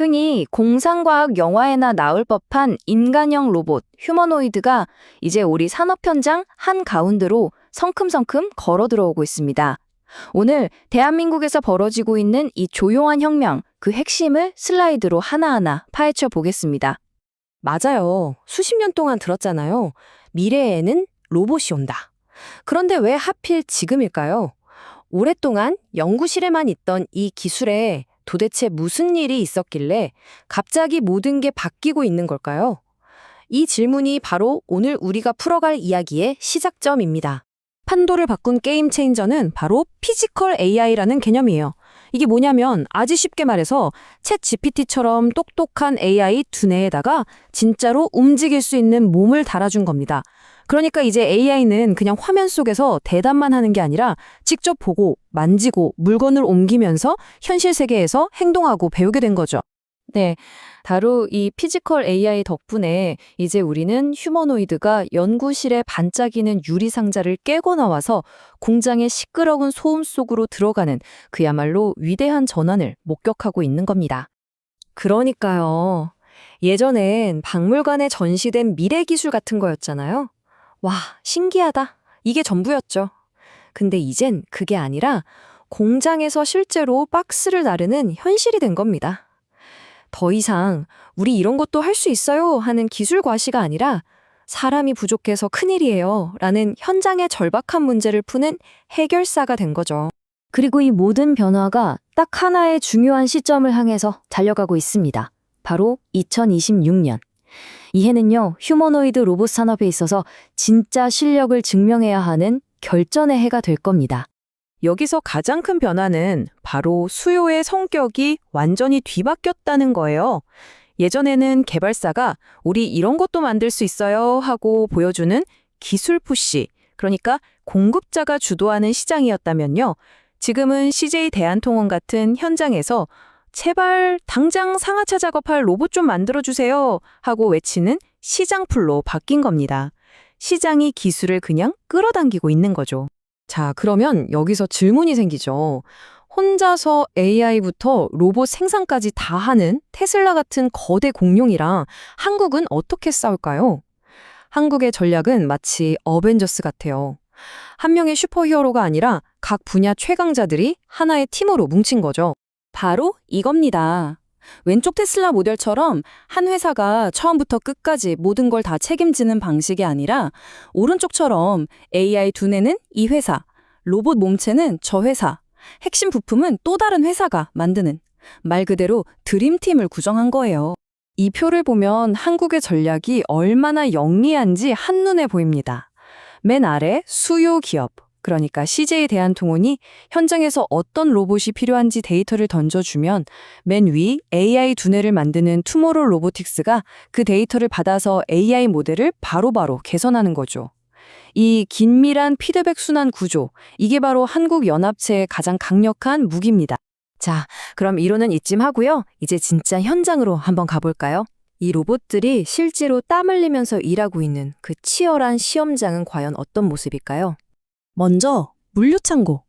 흔히 공상과학 영화에나 나올 법한 인간형 로봇, 휴머노이드가 이제 우리 산업 현장 한가운데로 성큼성큼 걸어 들어오고 있습니다. 오늘 대한민국에서 벌어지고 있는 이 조용한 혁명, 그 핵심을 슬라이드로 하나하나 파헤쳐 보겠습니다. 맞아요. 수십 년 동안 들었잖아요. 미래에는 로봇이 온다. 그런데 왜 하필 지금일까요? 오랫동안 연구실에만 있던 이 기술에 도대체 무슨 일이 있었길래 갑자기 모든 게 바뀌고 있는 걸까요? 이 질문이 바로 오늘 우리가 풀어갈 이야기의 시작점입니다. 판도를 바꾼 게임 체인저는 바로 피지컬 AI라는 개념이에요. 이게 뭐냐면 아주 쉽게 말해서 챗 GPT처럼 똑똑한 AI 두뇌에다가 진짜로 움직일 수 있는 몸을 달아준 겁니다. 그러니까 이제 AI는 그냥 화면 속에서 대답만 하는 게 아니라 직접 보고 만지고 물건을 옮기면서 현실 세계에서 행동하고 배우게 된 거죠. 네, 바로 이 피지컬 AI 덕분에 이제 우리는 휴머노이드가 연구실에 반짝이는 유리 상자를 깨고 나와서 공장의 시끄러운 소음 속으로 들어가는 그야말로 위대한 전환을 목격하고 있는 겁니다. 그러니까요. 예전엔 박물관에 전시된 미래 기술 같은 거였잖아요. 와, 신기하다. 이게 전부였죠. 근데 이젠 그게 아니라 공장에서 실제로 박스를 나르는 현실이 된 겁니다. 더 이상 우리 이런 것도 할 수 있어요 하는 기술 과시가 아니라 사람이 부족해서 큰일이에요 라는 현장의 절박한 문제를 푸는 해결사가 된 거죠. 그리고 이 모든 변화가 딱 하나의 중요한 시점을 향해서 달려가고 있습니다. 바로 2026년. 이 해는요, 휴머노이드 로봇 산업에 있어서 진짜 실력을 증명해야 하는 결전의 해가 될 겁니다. 여기서 가장 큰 변화는 바로 수요의 성격이 완전히 뒤바뀌었다는 거예요. 예전에는 개발사가 우리 이런 것도 만들 수 있어요 하고 보여주는 기술 푸시, 그러니까 공급자가 주도하는 시장이었다면요. 지금은 CJ 대한통운 같은 현장에서 제발 당장 상하차 작업할 로봇 좀 만들어주세요 하고 외치는 시장풀로 바뀐 겁니다. 시장이 기술을 그냥 끌어당기고 있는 거죠. 자, 그러면 여기서 질문이 생기죠. 혼자서 AI부터 로봇 생산까지 다 하는 테슬라 같은 거대 공룡이랑 한국은 어떻게 싸울까요? 한국의 전략은 마치 어벤져스 같아요. 한 명의 슈퍼히어로가 아니라 각 분야 최강자들이 하나의 팀으로 뭉친 거죠. 바로 이겁니다. 왼쪽 테슬라 모델처럼 한 회사가 처음부터 끝까지 모든 걸 다 책임지는 방식이 아니라 오른쪽처럼 AI 두뇌는 이 회사, 로봇 몸체는 저 회사, 핵심 부품은 또 다른 회사가 만드는 말 그대로 드림팀을 구성한 거예요. 이 표를 보면 한국의 전략이 얼마나 영리한지 한눈에 보입니다. 맨 아래 수요 기업, 그러니까 CJ 대한통운이 현장에서 어떤 로봇이 필요한지 데이터를 던져주면 맨 위 AI 두뇌를 만드는 투모로우 로보틱스가 그 데이터를 받아서 AI 모델을 바로바로 개선하는 거죠. 이 긴밀한 피드백 순환 구조, 이게 바로 한국 연합체의 가장 강력한 무기입니다. 자, 그럼 이론은 이쯤 하고요. 이제 진짜 현장으로 한번 가볼까요? 이 로봇들이 실제로 땀 흘리면서 일하고 있는 그 치열한 시험장은 과연 어떤 모습일까요? 먼저 물류창고.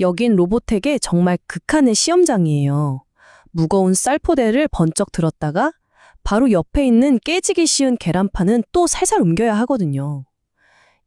여긴 로보텍의 정말 극한의 시험장이에요. 무거운 쌀포대를 번쩍 들었다가 바로 옆에 있는 깨지기 쉬운 계란판은 또 살살 옮겨야 하거든요.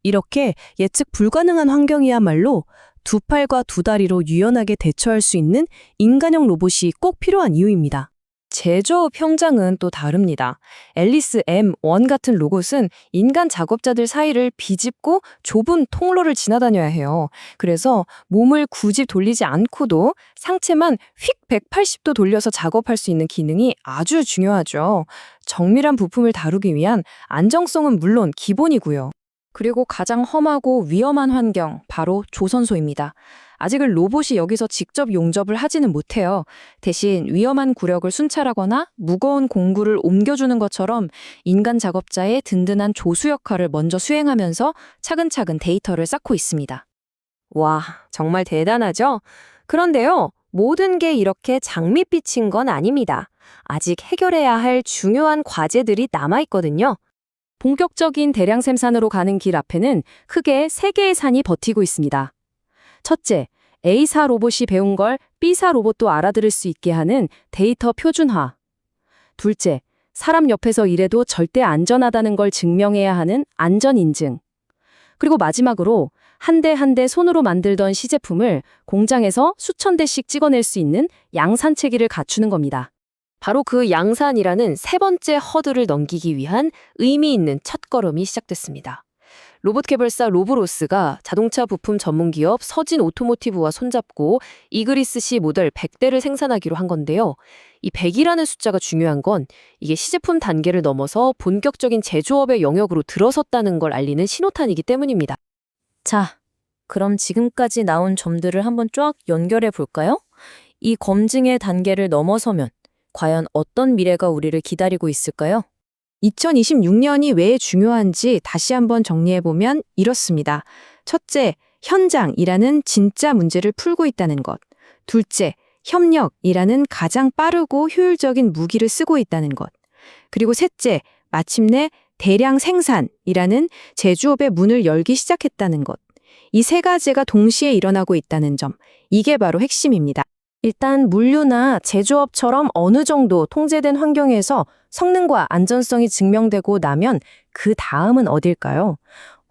이렇게 예측 불가능한 환경이야말로 두 팔과 두 다리로 유연하게 대처할 수 있는 인간형 로봇이 꼭 필요한 이유입니다. 제조업 현장은 또 다릅니다. 앨리스 M1 같은 로봇은 인간 작업자들 사이를 비집고 좁은 통로를 지나다녀야 해요. 그래서 몸을 굳이 돌리지 않고도 상체만 휙 180도 돌려서 작업할 수 있는 기능이 아주 중요하죠. 정밀한 부품을 다루기 위한 안정성은 물론 기본이고요. 그리고 가장 험하고 위험한 환경, 바로 조선소입니다. 아직은 로봇이 여기서 직접 용접을 하지는 못해요. 대신 위험한 구력을 순찰하거나 무거운 공구를 옮겨주는 것처럼 인간 작업자의 든든한 조수 역할을 먼저 수행하면서 차근차근 데이터를 쌓고 있습니다. 와, 정말 대단하죠? 그런데요, 모든 게 이렇게 장밋빛인 건 아닙니다. 아직 해결해야 할 중요한 과제들이 남아있거든요. 본격적인 대량 생산으로 가는 길 앞에는 크게 세 개의 산이 버티고 있습니다. 첫째, A사 로봇이 배운 걸 B사 로봇도 알아들을 수 있게 하는 데이터 표준화. 둘째, 사람 옆에서 일해도 절대 안전하다는 걸 증명해야 하는 안전 인증. 그리고 마지막으로 한 대 한 대 손으로 만들던 시제품을 공장에서 수천 대씩 찍어낼 수 있는 양산체기를 갖추는 겁니다. 바로 그 양산이라는 세 번째 허들을 넘기기 위한 의미 있는 첫걸음이 시작됐습니다. 로봇 개발사 로브로스가 자동차 부품 전문 기업 서진 오토모티브와 손잡고 이그리스 C 모델 100대를 생산하기로 한 건데요. 이 100이라는 숫자가 중요한 건 이게 시제품 단계를 넘어서 본격적인 제조업의 영역으로 들어섰다는 걸 알리는 신호탄이기 때문입니다. 자, 그럼 지금까지 나온 점들을 한번 쫙 연결해 볼까요? 이 검증의 단계를 넘어서면 과연 어떤 미래가 우리를 기다리고 있을까요? 2026년이 왜 중요한지 다시 한번 정리해보면 이렇습니다. 첫째, 현장이라는 진짜 문제를 풀고 있다는 것. 둘째, 협력이라는 가장 빠르고 효율적인 무기를 쓰고 있다는 것. 그리고 셋째, 마침내 대량 생산이라는 제조업의 문을 열기 시작했다는 것. 이 세 가지가 동시에 일어나고 있다는 점. 이게 바로 핵심입니다. 일단 물류나 제조업처럼 어느 정도 통제된 환경에서 성능과 안전성이 증명되고 나면 그 다음은 어딜까요?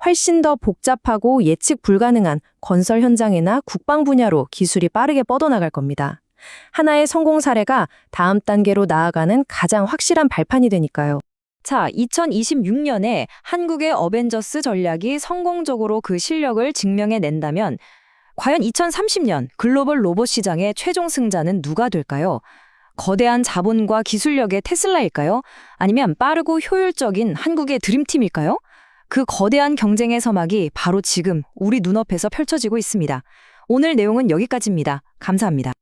훨씬 더 복잡하고 예측 불가능한 건설 현장이나 국방 분야로 기술이 빠르게 뻗어나갈 겁니다. 하나의 성공 사례가 다음 단계로 나아가는 가장 확실한 발판이 되니까요. 자, 2026년에 한국의 어벤져스 전략이 성공적으로 그 실력을 증명해 낸다면 과연 2030년 글로벌 로봇 시장의 최종 승자는 누가 될까요? 거대한 자본과 기술력의 테슬라일까요? 아니면 빠르고 효율적인 한국의 드림팀일까요? 그 거대한 경쟁의 서막이 바로 지금 우리 눈앞에서 펼쳐지고 있습니다. 오늘 내용은 여기까지입니다. 감사합니다.